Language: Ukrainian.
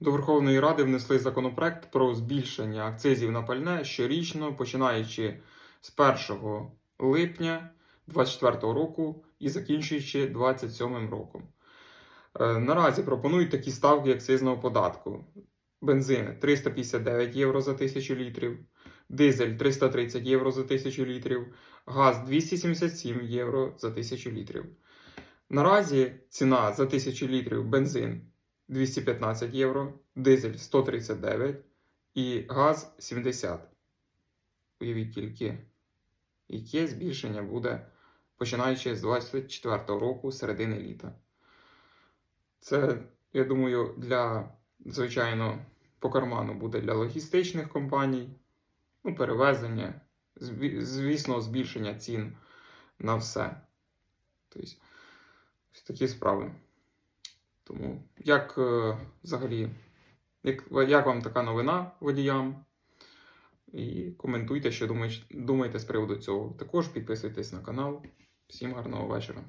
До Верховної Ради внесли законопроект про збільшення акцизів на пальне щорічно, починаючи з 1 липня 2024 року і закінчуючи 2027 роком. Е, Наразі пропонують такі ставки акцизного податку: бензин 359 євро за 1000 літрів, дизель 330 євро за 1000 літрів, газ 277 євро за 1000 літрів. Наразі ціна за 1000 літрів бензин 215 євро, дизель 139 і газ 70. Уявіть тільки, яке збільшення буде починаючи з 24 року середини літа. Це, я думаю, для, звичайно, по карману буде для логістичних компаній, ну, перевезення, звісно, збільшення цін на все. Тобто, ось такі справи. Тому, як е, взагалі, як, як вам така новина водіям? І коментуйте, що думаєте, думаєте з приводу цього. Також підписуйтесь на канал. Всім гарного вечора.